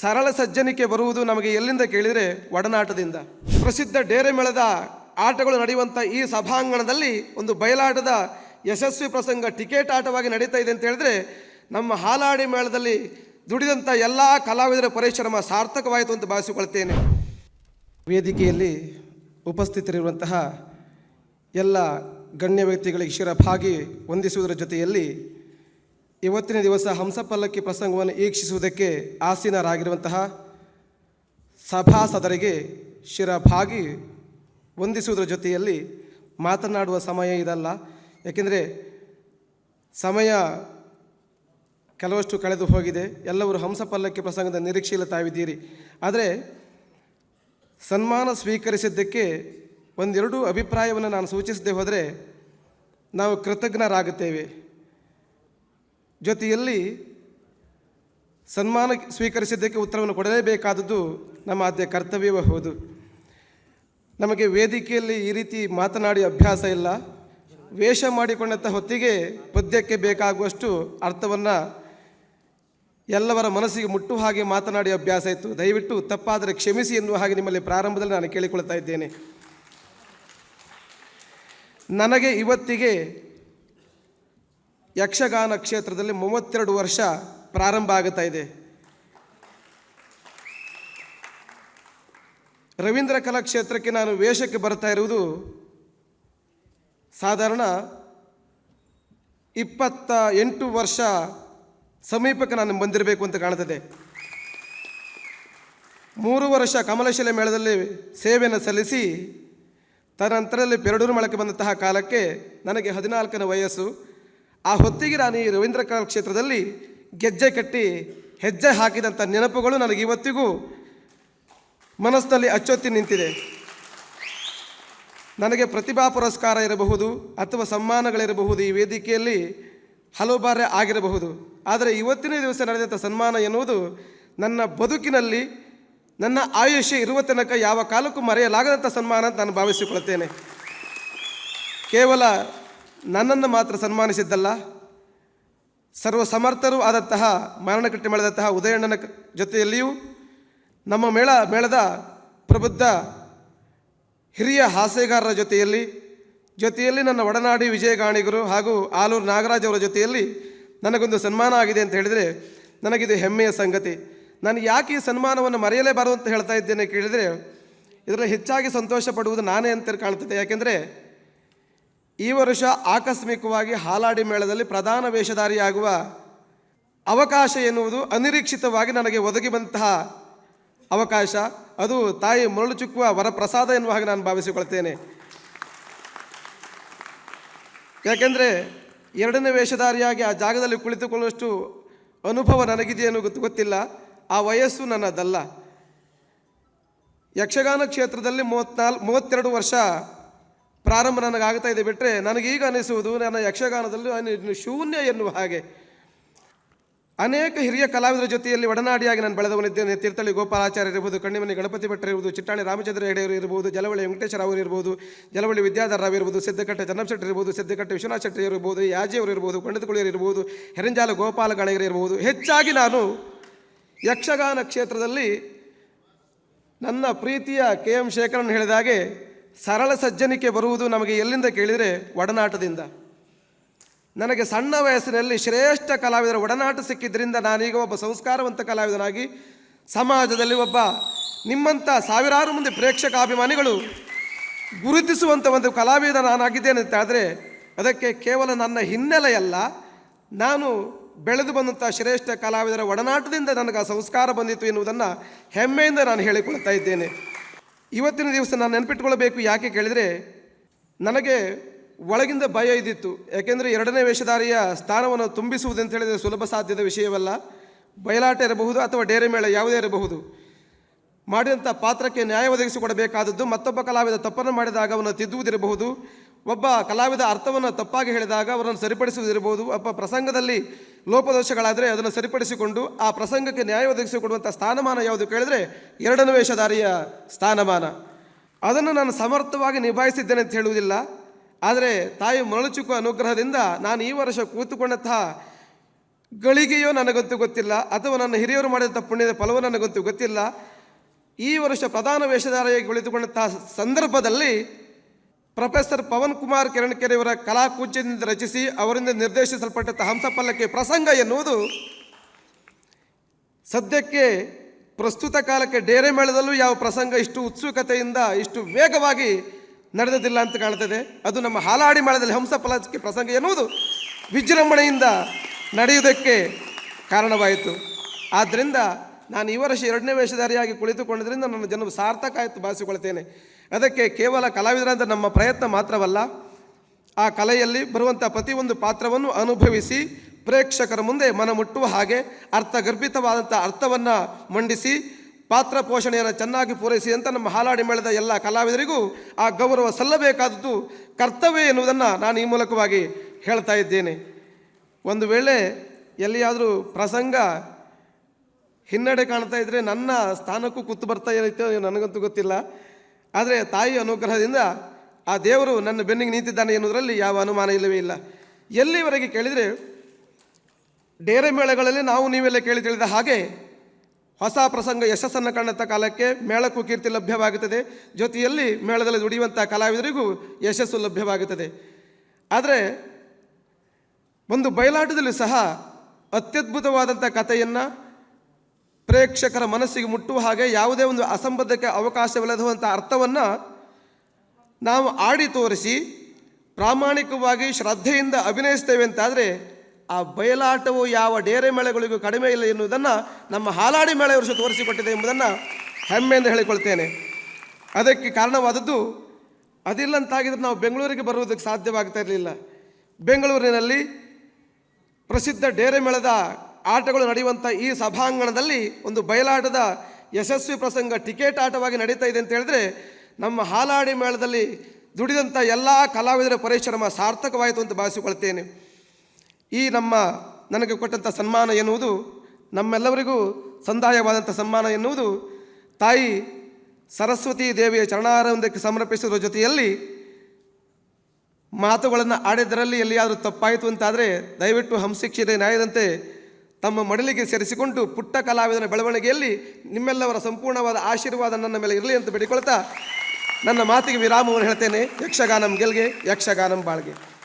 ಸರಳ ಸಜ್ಜನಿಕೆ ಬರುವುದು ನಮಗೆ ಎಲ್ಲಿಂದ ಕೇಳಿದರೆ ಒಡನಾಟದಿಂದ. ಪ್ರಸಿದ್ಧ ಡೇರೆ ಮೇಳದ ಆಟಗಳು ನಡೆಯುವಂಥ ಈ ಸಭಾಂಗಣದಲ್ಲಿ ಒಂದು ಬಯಲಾಟದ ಯಶಸ್ವಿ ಪ್ರಸಂಗ ಟಿಕೆಟ್ ಆಟವಾಗಿ ನಡೀತಾ ಇದೆ ಅಂತ ಹೇಳಿದ್ರೆ ನಮ್ಮ ಹಾಲಾಡಿ ಮೇಳದಲ್ಲಿ ದುಡಿದಂಥ ಎಲ್ಲ ಕಲಾವಿದರ ಪರಿಶ್ರಮ ಸಾರ್ಥಕವಾಯಿತು ಅಂತ ಭಾವಿಸಿಕೊಳ್ತೇನೆ. ವೇದಿಕೆಯಲ್ಲಿ ಉಪಸ್ಥಿತರಿರುವಂತಹ ಎಲ್ಲ ಗಣ್ಯ ವ್ಯಕ್ತಿಗಳಿಗೆ ಶಿರಭಾಗಿ ವಂದಿಸುವುದರ ಜೊತೆಯಲ್ಲಿ ಇವತ್ತಿನ ದಿವಸ ಹಂಸಪಲ್ಲಕ್ಕಿ ಪ್ರಸಂಗವನ್ನು ವೀಕ್ಷಿಸುವುದಕ್ಕೆ ಆಸೀನರಾಗಿರುವಂತಹ ಸಭಾಸದರಿಗೆ ಶಿರಭಾಗಿ ವಂದಿಸುವುದರ ಜೊತೆಯಲ್ಲಿ ಮಾತನಾಡುವ ಸಮಯ ಇದಲ್ಲ. ಏಕೆಂದರೆ ಸಮಯ ಕೆಲವಷ್ಟು ಕಳೆದು ಹೋಗಿದೆ. ಎಲ್ಲವರು ಹಂಸಪಲ್ಲಕ್ಕಿ ಪ್ರಸಂಗದ ನಿರೀಕ್ಷೆಯಲ್ಲಿ ತಾವಿದ್ದೀರಿ. ಆದರೆ ಸನ್ಮಾನ ಸ್ವೀಕರಿಸಿದ್ದಕ್ಕೆ ಒಂದೆರಡು ಅಭಿಪ್ರಾಯವನ್ನು ನಾನು ಸೂಚಿಸದೆ ಹೋದರೆ ನಾವು ಕೃತಜ್ಞರಾಗುತ್ತೇವೆ. ಜೊತೆಯಲ್ಲಿ ಸನ್ಮಾನ ಸ್ವೀಕರಿಸಿದ್ದಕ್ಕೆ ಉತ್ತರವನ್ನು ಕೊಡಲೇಬೇಕಾದದ್ದು ನಮ್ಮ ಆದ್ಯ ಕರ್ತವ್ಯವೇ ಹೌದು. ನಮಗೆ ವೇದಿಕೆಯಲ್ಲಿ ಈ ರೀತಿ ಮಾತನಾಡಿ ಅಭ್ಯಾಸ ಇಲ್ಲ. ವೇಷ ಮಾಡಿಕೊಂಡಂಥ ಹೊತ್ತಿಗೆ ಪದ್ಯಕ್ಕೆ ಬೇಕಾಗುವಷ್ಟು ಅರ್ಥವನ್ನು ಎಲ್ಲವರ ಮನಸ್ಸಿಗೆ ಮುಟ್ಟು ಹಾಗೆ ಮಾತನಾಡಿ ಅಭ್ಯಾಸ ಇತ್ತು. ದಯವಿಟ್ಟು ತಪ್ಪಾದರೆ ಕ್ಷಮಿಸಿ ಎನ್ನುವ ಹಾಗೆ ನಿಮ್ಮಲ್ಲಿ ಪ್ರಾರಂಭದಲ್ಲಿ ನಾನು ಕೇಳಿಕೊಳ್ತಾ ಇದ್ದೇನೆ. ನನಗೆ ಇವತ್ತಿಗೆ ಯಕ್ಷಗಾನ ಕ್ಷೇತ್ರದಲ್ಲಿ ಮೂವತ್ತೆರಡು ವರ್ಷ ಪ್ರಾರಂಭ ಆಗುತ್ತಾ ಇದೆ. ರವೀಂದ್ರ ಕಲಾಕ್ಷೇತ್ರಕ್ಕೆ ನಾನು ವೇಷಕ್ಕೆ ಬರ್ತಾ ಇರುವುದು ಸಾಧಾರಣ ಇಪ್ಪತ್ತ ಎಂಟು ವರ್ಷ ಸಮೀಪಕ್ಕೆ ನಾನು ಬಂದಿರಬೇಕು ಅಂತ ಕಾಣ್ತದೆ. ಮೂರು ವರ್ಷ ಕಮಲಶಿಲೆ ಮೇಳದಲ್ಲಿ ಸೇವೆಯನ್ನು ಸಲ್ಲಿಸಿ, ತದನಂತರದಲ್ಲಿ ಪೆರಡೂರು ಮಳಕ್ಕೆ ಬಂದಂತಹ ಕಾಲಕ್ಕೆ ನನಗೆ ಹದಿನಾಲ್ಕನೇ ವಯಸ್ಸು. ಆ ಹೊತ್ತಿಗೆ ನಾನು ಈ ರವೀಂದ್ರ ಕಲಾ ಕ್ಷೇತ್ರದಲ್ಲಿ ಗೆಜ್ಜೆ ಕಟ್ಟಿ ಹೆಜ್ಜೆ ಹಾಕಿದಂಥ ನೆನಪುಗಳು ನನಗೆ ಇವತ್ತಿಗೂ ಮನಸ್ಸಿನಲ್ಲಿ ಅಚ್ಚೊತ್ತಿ ನಿಂತಿದೆ. ನನಗೆ ಪ್ರತಿಭಾ ಪುರಸ್ಕಾರ ಇರಬಹುದು ಅಥವಾ ಸನ್ಮಾನಗಳಿರಬಹುದು ಈ ವೇದಿಕೆಯಲ್ಲಿ ಹಲವು ಬಾರಿ ಆಗಿರಬಹುದು. ಆದರೆ ಇವತ್ತಿನ ದಿವಸ ನಡೆದಂಥ ಸನ್ಮಾನ ಎನ್ನುವುದು ನನ್ನ ಬದುಕಿನಲ್ಲಿ ನನ್ನ ಆಯುಷ್ಯ ಇರುವ ತನಕ ಯಾವ ಕಾಲಕ್ಕೂ ಮರೆಯಲಾಗದಂಥ ಸನ್ಮಾನ ಅಂತ ನಾನು ಭಾವಿಸಿಕೊಳ್ಳುತ್ತೇನೆ. ಕೇವಲ ನನ್ನನ್ನು ಮಾತ್ರ ಸನ್ಮಾನಿಸಿದ್ದಲ್ಲ ಸರ್ವ ಸಮರ್ಥರು ಆದಂತಹ ಮರಣಕಟ್ಟೆ ಮೇಳದಂತಹ ಉದಯಣ್ಣನ ಜೊತೆಯಲ್ಲಿಯೂ ನಮ್ಮ ಮೇಳ, ಮೇಳದ ಪ್ರಬುದ್ಧ ಹಿರಿಯ ಹಾಸ್ಯಗಾರರ ಜೊತೆಯಲ್ಲಿ ಜೊತೆಯಲ್ಲಿ ನನ್ನ ಒಡನಾಡಿ ವಿಜಯಗಾಣಿಗರು ಹಾಗೂ ಆಲೂರು ನಾಗರಾಜ್ ಅವರ ಜೊತೆಯಲ್ಲಿ ನನಗೊಂದು ಸನ್ಮಾನ ಆಗಿದೆ ಅಂತ ಹೇಳಿದರೆ ನನಗಿದು ಹೆಮ್ಮೆಯ ಸಂಗತಿ. ನಾನು ಯಾಕೆ ಈ ಸನ್ಮಾನವನ್ನು ಮರೆಯಲೇಬಾರದು ಅಂತ ಹೇಳ್ತಾ ಇದ್ದೇನೆ ಕೇಳಿದರೆ, ಇದರಲ್ಲಿ ಹೆಚ್ಚಾಗಿ ಸಂತೋಷ ಪಡುವುದು ನಾನೇ ಅಂತ ಕಾಣ್ತದೆ. ಯಾಕೆಂದರೆ ಈ ವರ್ಷ ಆಕಸ್ಮಿಕವಾಗಿ ಹಾಲಾಡಿ ಮೇಳದಲ್ಲಿ ಪ್ರಧಾನ ವೇಷಧಾರಿಯಾಗುವ ಅವಕಾಶ ಎನ್ನುವುದು ಅನಿರೀಕ್ಷಿತವಾಗಿ ನನಗೆ ಒದಗಿ ಬಂತಹ ಅವಕಾಶ. ಅದು ತಾಯಿ ಮರಳು ಚುಕ್ಕುವ ವರಪ್ರಸಾದ ಎನ್ನುವ ಹಾಗೆ ನಾನು ಭಾವಿಸಿಕೊಳ್ತೇನೆ. ಯಾಕೆಂದರೆ ಎರಡನೇ ವೇಷಧಾರಿಯಾಗಿ ಆ ಜಾಗದಲ್ಲಿ ಕುಳಿತುಕೊಳ್ಳುವಷ್ಟು ಅನುಭವ ನನಗಿದೆಯೇನು ಗೊತ್ತು ಗೊತ್ತಿಲ್ಲ. ಆ ವಯಸ್ಸು ನನ್ನದಲ್ಲ. ಯಕ್ಷಗಾನ ಕ್ಷೇತ್ರದಲ್ಲಿ ಮೂವತ್ನಾಲ್ಕು ಮೂವತ್ತೆರಡು ವರ್ಷ ಪ್ರಾರಂಭ ನನಗಾಗ್ತಾ ಇದೆ ಬಿಟ್ಟರೆ ನನಗೀಗ ಅನಿಸುವುದು ನನ್ನ ಯಕ್ಷಗಾನದಲ್ಲಿ ಶೂನ್ಯ ಎನ್ನುವ ಹಾಗೆ. ಅನೇಕ ಹಿರಿಯ ಕಲಾವಿದರ ಜೊತೆಯಲ್ಲಿ ಒಡನಾಡಿಯಾಗಿ ನಾನು ಬೆಳೆದವನಿದ್ದೇನೆ. ತೀರ್ಥಳ್ಳಿ ಗೋಪಾಲಾಚಾರ್ಯ ಇರ್ಬೋದು, ಕಣ್ಣಿಮನಿ ಗಣಪತಿ ಭಟ್ರು ಇರ್ಬೋದು, ಚಿಟ್ಟಾಣಿ ರಾಮಚಂದ್ರ ಹೆಗಡೆಯವರು ಇರ್ಬೋದು, ಜಲವಳ್ಳಿ ವೆಂಕಟೇಶ್ವರ ಇರ್ಬೋದು, ಜಲವಳ್ಳಿ ವಿದ್ಯಾಧರ ರಾವ್ ಇರ್ಬೋದು ಸಿದ್ದಕಟ್ಟೆ ಚನ್ನಂಶೆಟ್ಟಿ ಇರ್ಬೋದು ಸಿದ್ದಕಟ್ಟೆ ವಿಶ್ವನಾಥ್ ಶೆಟ್ಟಿ ಇರ್ಬೋದು ಯಾಜಿಯವರು ಇರ್ಬೋದು ಕೊಂಡದಕುಳಿಯರು ಇರ್ಬೋದು, ಹೆರಂಜಾಲ ಗೋಪಾಲ ಗಣಗರು ಇರ್ಬೋದು. ಹೆಚ್ಚಾಗಿ ನಾನು ಯಕ್ಷಗಾನ ಕ್ಷೇತ್ರದಲ್ಲಿ ನನ್ನ ಪ್ರೀತಿಯ ಕೆ ಎಂ ಶೇಖರನ್ ಹೇಳಿದ ಹಾಗೆ ಸರಳ ಸಜ್ಜನಿಕೆ ಬರುವುದು ನಮಗೆ ಎಲ್ಲಿಂದ ಕೇಳಿದರೆ ಒಡನಾಟದಿಂದ. ನನಗೆ ಸಣ್ಣ ವಯಸ್ಸಿನಲ್ಲಿ ಶ್ರೇಷ್ಠ ಕಲಾವಿದರ ಒಡನಾಟ ಸಿಕ್ಕಿದ್ದರಿಂದ ನಾನೀಗ ಒಬ್ಬ ಸಂಸ್ಕಾರವಂತ ಕಲಾವಿದನಾಗಿ ಸಮಾಜದಲ್ಲಿ ಒಬ್ಬ ನಿಮ್ಮಂಥ ಸಾವಿರಾರು ಮಂದಿ ಪ್ರೇಕ್ಷಕಾಭಿಮಾನಿಗಳು ಗುರುತಿಸುವಂಥ ಒಂದು ಕಲಾವಿದ ನಾನಾಗಿದ್ದೇನೆ ಅಂತ ಆದರೆ ಅದಕ್ಕೆ ಕೇವಲ ನನ್ನ ಹಿನ್ನೆಲೆಯಲ್ಲ, ನಾನು ಬೆಳೆದು ಬಂದಂಥ ಶ್ರೇಷ್ಠ ಕಲಾವಿದರ ಒಡನಾಟದಿಂದ ನನಗೆ ಆ ಸಂಸ್ಕಾರ ಬಂದಿತ್ತು ಎನ್ನುವುದನ್ನು ಹೆಮ್ಮೆಯಿಂದ ನಾನು ಹೇಳಿಕೊಳ್ತಾ ಇದ್ದೇನೆ. ಇವತ್ತಿನ ದಿವಸ ನಾನು ನೆನಪಿಟ್ಕೊಳ್ಬೇಕು ಯಾಕೆ ಕೇಳಿದರೆ ನನಗೆ ಒಳಗಿಂದ ಭಯ ಇದ್ದಿತ್ತು. ಯಾಕೆಂದರೆ ಎರಡನೇ ವೇಷಧಾರಿಯ ಸ್ಥಾನವನ್ನು ತುಂಬಿಸುವುದು ಅಂತ ಹೇಳಿದರೆ ಸುಲಭ ಸಾಧ್ಯದ ವಿಷಯವಲ್ಲ. ಬಯಲಾಟ ಇರಬಹುದು ಅಥವಾ ಡೇರೆ ಮೇಳ ಯಾವುದೇ ಇರಬಹುದು. ಮಾಡಿದಂಥ ಪಾತ್ರಕ್ಕೆ ನ್ಯಾಯ ಒದಗಿಸಿಕೊಡಬೇಕಾದದ್ದು ಮತ್ತೊಬ್ಬ ಕಲಾವಿದ ತಪ್ಪನ್ನು ಮಾಡಿದಾಗ ಅವನ್ನು ತಿದ್ದುವುದಿರಬಹುದು. ಒಬ್ಬ ಕಲಾವಿದ ಅರ್ಥವನ್ನು ತಪ್ಪಾಗಿ ಹೇಳಿದಾಗ ಅವರನ್ನು ಸರಿಪಡಿಸುವುದಿರಬಹುದು. ಒಬ್ಬ ಪ್ರಸಂಗದಲ್ಲಿ ಲೋಪದೋಷಗಳಾದರೆ ಅದನ್ನು ಸರಿಪಡಿಸಿಕೊಂಡು ಆ ಪ್ರಸಂಗಕ್ಕೆ ನ್ಯಾಯ ಒದಗಿಸಿಕೊಡುವಂಥ ಸ್ಥಾನಮಾನ ಯಾವುದು ಕೇಳಿದರೆ ಎರಡನೇ ವೇಷಧಾರಿಯ ಸ್ಥಾನಮಾನ. ಅದನ್ನು ನಾನು ಸಮರ್ಥವಾಗಿ ನಿಭಾಯಿಸಿದ್ದೇನೆ ಅಂತ ಹೇಳುವುದಿಲ್ಲ. ಆದರೆ ತಾಯಿ ಮರಳುಚುಕು ಅನುಗ್ರಹದಿಂದ ನಾನು ಈ ವರ್ಷ ಕೂತುಕೊಂಡಂತಹ ಗಳಿಗೆಯೋ ನನಗಂತೂ ಗೊತ್ತಿಲ್ಲ. ಅಥವಾ ನನ್ನ ಹಿರಿಯರು ಮಾಡಿದಂಥ ಪುಣ್ಯದ ಫಲವೋ ನನಗಂತೂ ಗೊತ್ತಿಲ್ಲ. ಈ ವರ್ಷ ಪ್ರಧಾನ ವೇಷಧಾರಿಯಾಗಿ ಕುಳಿತುಕೊಂಡಂತಹ ಸಂದರ್ಭದಲ್ಲಿ ಪ್ರೊಫೆಸರ್ ಪವನ್ ಕುಮಾರ್ ಕಿರಣಕೆರೆಯವರ ಕಲಾಕುಂಚದಿಂದ ರಚಿಸಿ ಅವರಿಂದ ನಿರ್ದೇಶಿಸಲ್ಪಟ್ಟಂಥ ಹಂಸಪಲ್ಲಕ್ಕೆ ಪ್ರಸಂಗ ಎನ್ನುವುದು ಸದ್ಯಕ್ಕೆ ಪ್ರಸ್ತುತ ಕಾಲಕ್ಕೆ ಡೇರೆ ಮೇಳದಲ್ಲೂ ಯಾವ ಪ್ರಸಂಗ ಇಷ್ಟು ಉತ್ಸುಕತೆಯಿಂದ ಇಷ್ಟು ವೇಗವಾಗಿ ನಡೆದದಿಲ್ಲ ಅಂತ ಕಾಣ್ತದೆ. ಅದು ನಮ್ಮ ಹಾಲಾಡಿ ಮೇಳದಲ್ಲಿ ಹಂಸಪಲ್ಲಕ್ಕೆ ಪ್ರಸಂಗ ಎನ್ನುವುದು ವಿಜೃಂಭಣೆಯಿಂದ ನಡೆಯುವುದಕ್ಕೆ ಕಾರಣವಾಯಿತು. ಆದ್ದರಿಂದ ನಾನು ಈ ವರ್ಷ ಎರಡನೇ ವೇಷಧಾರಿಯಾಗಿ ಕುಳಿತುಕೊಂಡಿದ್ದರಿಂದ ನನ್ನ ಜನ್ಮ ಸಾರ್ಥಕ ಆಯಿತು ಭಾವಿಸಿಕೊಳ್ತೇನೆ. ಅದಕ್ಕೆ ಕೇವಲ ಕಲಾವಿದರಾದ ನಮ್ಮ ಪ್ರಯತ್ನ ಮಾತ್ರವಲ್ಲ, ಆ ಕಲೆಯಲ್ಲಿ ಬರುವಂಥ ಪ್ರತಿಯೊಂದು ಪಾತ್ರವನ್ನು ಅನುಭವಿಸಿ ಪ್ರೇಕ್ಷಕರ ಮುಂದೆ ಮನ ಮುಟ್ಟುವ ಹಾಗೆ ಅರ್ಥಗರ್ಭಿತವಾದಂಥ ಅರ್ಥವನ್ನು ಮಂಡಿಸಿ ಪಾತ್ರ ಪೋಷಣೆಯನ್ನು ಚೆನ್ನಾಗಿ ಪೂರೈಸಿ ಅಂತ ನಮ್ಮ ಹಾಲಾಡಿ ಮೇಳದ ಎಲ್ಲ ಕಲಾವಿದರಿಗೂ ಆ ಗೌರವ ಸಲ್ಲಬೇಕಾದದ್ದು ಕರ್ತವ್ಯ ಎನ್ನುವುದನ್ನು ನಾನು ಈ ಮೂಲಕವಾಗಿ ಹೇಳ್ತಾ ಇದ್ದೇನೆ. ಒಂದು ವೇಳೆ ಎಲ್ಲಿಯಾದರೂ ಪ್ರಸಂಗ ಹಿನ್ನಡೆ ಕಾಣ್ತಾ ಇದ್ದರೆ ನನ್ನ ಸ್ಥಾನಕ್ಕೂ ಕೂತು ಬರ್ತಾ ಏನೈತೋ ನನಗಂತೂ ಗೊತ್ತಿಲ್ಲ. ಆದರೆ ತಾಯಿ ಅನುಗ್ರಹದಿಂದ ಆ ದೇವರು ನನ್ನ ಬೆನ್ನಿಗೆ ನಿಂತಿದ್ದಾನೆ ಎನ್ನುವುದರಲ್ಲಿ ಯಾವ ಅನುಮಾನ ಇಲ್ಲವೇ ಇಲ್ಲ. ಎಲ್ಲಿವರೆಗೆ ಕೇಳಿದರೆ ಡೇರೆ ಮೇಳಗಳಲ್ಲಿ ನಾವು ನೀವೆಲ್ಲ ಕೇಳಿ ತಿಳಿದ ಹಾಗೆ ಹೊಸ ಪ್ರಸಂಗ ಯಶಸ್ಸನ್ನು ಕಾಣುತ್ತ ಕಾಲಕ್ಕೆ ಮೇಳಕ್ಕೂ ಕೀರ್ತಿ ಲಭ್ಯವಾಗುತ್ತದೆ. ಜೊತೆಯಲ್ಲಿ ಮೇಳದಲ್ಲಿ ದುಡಿಯುವಂಥ ಕಲಾವಿದರಿಗೂ ಯಶಸ್ಸು ಲಭ್ಯವಾಗುತ್ತದೆ. ಆದರೆ ಒಂದು ಬಯಲಾಟದಲ್ಲಿ ಸಹ ಅತ್ಯದ್ಭುತವಾದಂಥ ಕಥೆಯನ್ನು ಪ್ರೇಕ್ಷಕರ ಮನಸ್ಸಿಗೆ ಮುಟ್ಟುವ ಹಾಗೆ ಯಾವುದೇ ಒಂದು ಅಸಂಬದ್ಧಕ್ಕೆ ಅವಕಾಶವಿಲ್ಲದಂಥ ಅರ್ಥವನ್ನು ನಾವು ಆಡಿ ತೋರಿಸಿ ಪ್ರಾಮಾಣಿಕವಾಗಿ ಶ್ರದ್ಧೆಯಿಂದ ಅಭಿನಯಿಸ್ತೇವೆ ಅಂತಾದರೆ ಆ ಬಯಲಾಟವು ಯಾವ ಡೇರೆ ಮೇಳಗಳಿಗೂ ಕಡಿಮೆ ಇಲ್ಲ ಎನ್ನುವುದನ್ನು ನಮ್ಮ ಹಾಲಾಡಿ ಮೇಳ ವರ್ಷ ತೋರಿಸಿಕೊಟ್ಟಿದೆ ಎಂಬುದನ್ನು ಹೆಮ್ಮೆಯಿಂದ ಹೇಳಿಕೊಳ್ತೇನೆ. ಅದಕ್ಕೆ ಕಾರಣವಾದದ್ದು ಅದಿಲ್ಲಂತಾಗಿದ್ರೆ ನಾವು ಬೆಂಗಳೂರಿಗೆ ಬರುವುದಕ್ಕೆ ಸಾಧ್ಯವಾಗ್ತಾ ಇರಲಿಲ್ಲ. ಬೆಂಗಳೂರಿನಲ್ಲಿ ಪ್ರಸಿದ್ಧ ಡೇರೆ ಮೇಳದ ಆಟಗಳು ನಡೆಯುವಂಥ ಈ ಸಭಾಂಗಣದಲ್ಲಿ ಒಂದು ಬಯಲಾಟದ ಯಶಸ್ವಿ ಪ್ರಸಂಗ ಟಿಕೆಟ್ ಆಟವಾಗಿ ನಡೀತಾ ಇದೆ ಅಂತ ಹೇಳಿದ್ರೆ ನಮ್ಮ ಹಾಲಾಡಿ ಮೇಳದಲ್ಲಿ ದುಡಿದಂಥ ಎಲ್ಲ ಕಲಾವಿದರ ಪರಿಶ್ರಮ ಸಾರ್ಥಕವಾಯಿತು ಅಂತ ಭಾವಿಸಿಕೊಳ್ತೇನೆ. ಈ ನಮ್ಮ ನನಗೆ ಕೊಟ್ಟಂಥ ಸನ್ಮಾನ ಎನ್ನುವುದು ನಮ್ಮೆಲ್ಲರಿಗೂ ಸಂದಾಯವಾದಂಥ ಸನ್ಮಾನ ಎನ್ನುವುದು ತಾಯಿ ಸರಸ್ವತಿ ದೇವಿಯ ಚರಣಾರಂಭಕ್ಕೆ ಸಮರ್ಪಿಸಿರುವ ಜೊತೆಯಲ್ಲಿ ಮಾತುಗಳನ್ನು ಆಡಿದ್ದರಲ್ಲಿ ಎಲ್ಲಿಯಾದರೂ ತಪ್ಪಾಯಿತು ಅಂತಾದರೆ ದಯವಿಟ್ಟು ಹಂಸಿಕ್ಷಿದೆ ನ್ಯಾಯದಂತೆ ತಮ್ಮ ಮಡಲಿಗೆ ಸೇರಿಸಿಕೊಂಡು ಪುಟ್ಟ ಕಲಾವಿದನ ಬೆಳವಣಿಗೆಯಲ್ಲಿ ನಿಮ್ಮೆಲ್ಲವರ ಸಂಪೂರ್ಣವಾದ ಆಶೀರ್ವಾದ ನನ್ನ ಮೇಲೆ ಇರಲಿ ಅಂತ ಬೇಡಿಕೊಳ್ತಾ ನನ್ನ ಮಾತಿಗೆ ವಿರಾಮವನ್ನು ಹೇಳ್ತೇನೆ. ಯಕ್ಷಗಾನಂ ಗೆಲ್ಗೆ, ಯಕ್ಷಗಾನಂ ಬಾಳ್ಗೆ.